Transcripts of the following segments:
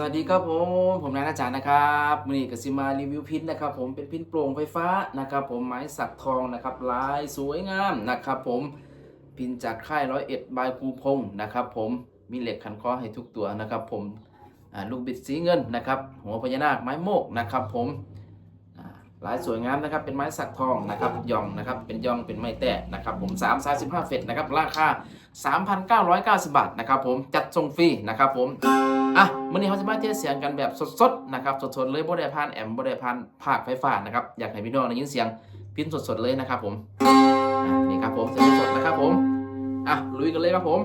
สวัสดีครับผม ผมนายอาจารย์นะครับนนี้กสิมารีวิวพินนะครับผมเป็นพินโปร่งไฟฟ้านะครับผมไม้สักทองนะครับลายสวยงามนะครับผมพินจากค่ายร้อยเอ็ดบายภูพงนะครับผมมีเหล็กขันข้อให้ทุกตัวนะครับผมลูกบิดสีเงินนะครับหัวพญานาคไม้โมกนะครับผมลายสวยงามนะครับเป็นไม้สักทองนะครับย่องนะครับเป็นย่องเป็นไม้แตะนะครับผม3 35เฟตนะครับราคา 3,990 บาทนะครับผมจัดส่งฟรีนะครับผม อะมันนี้เขาจะมาเทสเสียงกันแบบสดๆนะครับสดๆเลยบ่ได้พานแอมบ่ได้พานภาคไฟฟ้านะครับอยากให้พี่น้องได้ยินเสียงพิ้นสดๆเลยนะครับผมนี่ครับผมเสียงสดๆนะครับผมอะลุยกันเลยครับผม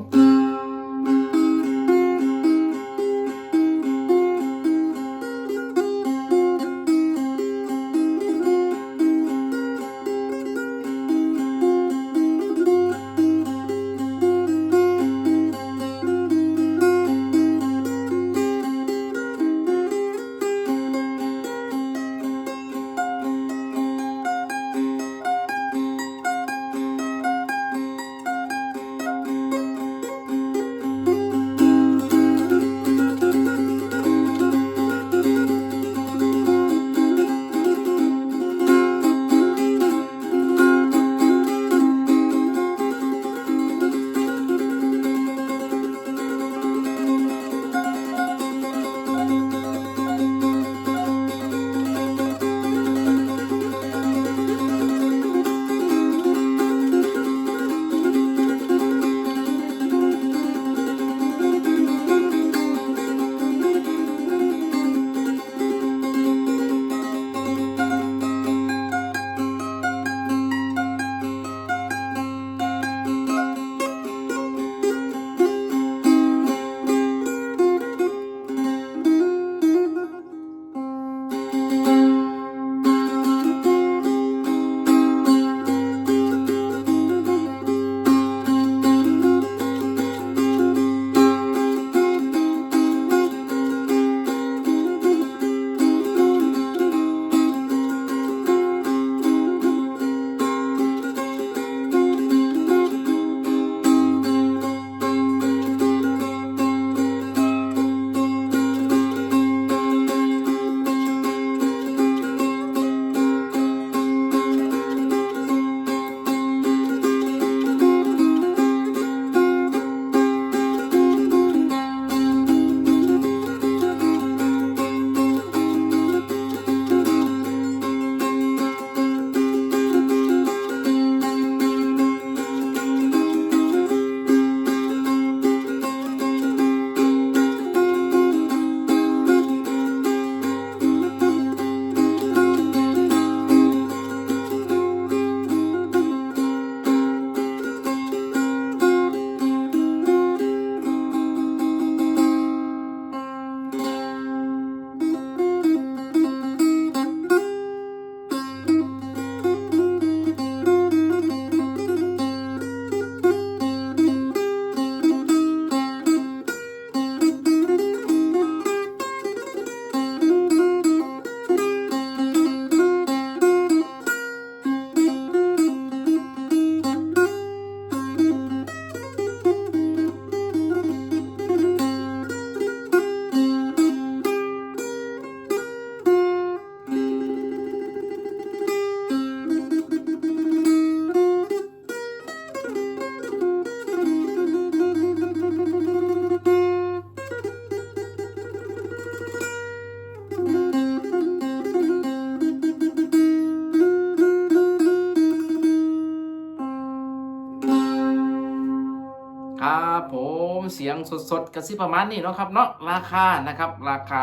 ครับผมเสียงสดๆกันสิประมาณนี้เนาะครับเนาะราคานะครับราคา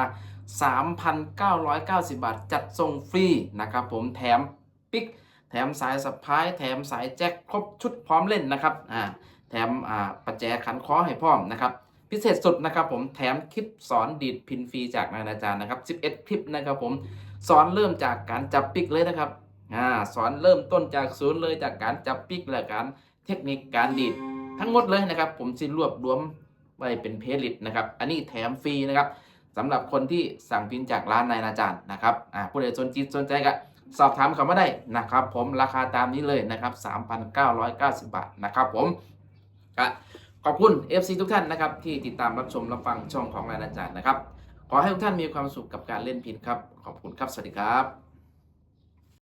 3,990 บาท จัดส่งฟรีนะครับผมแถมปิกแถมสายสะพายแถมสายแจ็คครบชุดพร้อมเล่นนะครับอ่าแถมอ่าประแจขันคอให้พร้อมนะครับพิเศษสุดนะครับผมแถมคลิปสอนดีดพินฟรีจากนายอาจารย์นะครับ 11 คลิปนะครับผมสอนเริ่มจากการจับปิกเลยนะครับอ่าสอนเริ่มต้นจากศูนย์เลยจากการจับปิกและการเทคนิคการดีด ทั้งหมดเลยนะครับ ผมสิรวบรวมไว้เป็นเพจลิสต์นะครับ อันนี้แถมฟรีนะครับสำหรับคนที่สั่งพิมพ์จากร้านนายอาจารย์นะครับอ่าผู้ใดสนจิตสนใจก็สอบถามเขามาได้นะครับ ผมราคาตามนี้เลยนะครับ 3,990 บาทนะครับ ผมก็ขอบคุณ FC ทุกท่านนะครับ ที่ติดตามรับชมรับฟังช่องของนายอาจารย์นะครับ ขอให้ทุกท่านมีความสุขกับการเล่นพินครับ ขอบคุณครับ สวัสดีครับ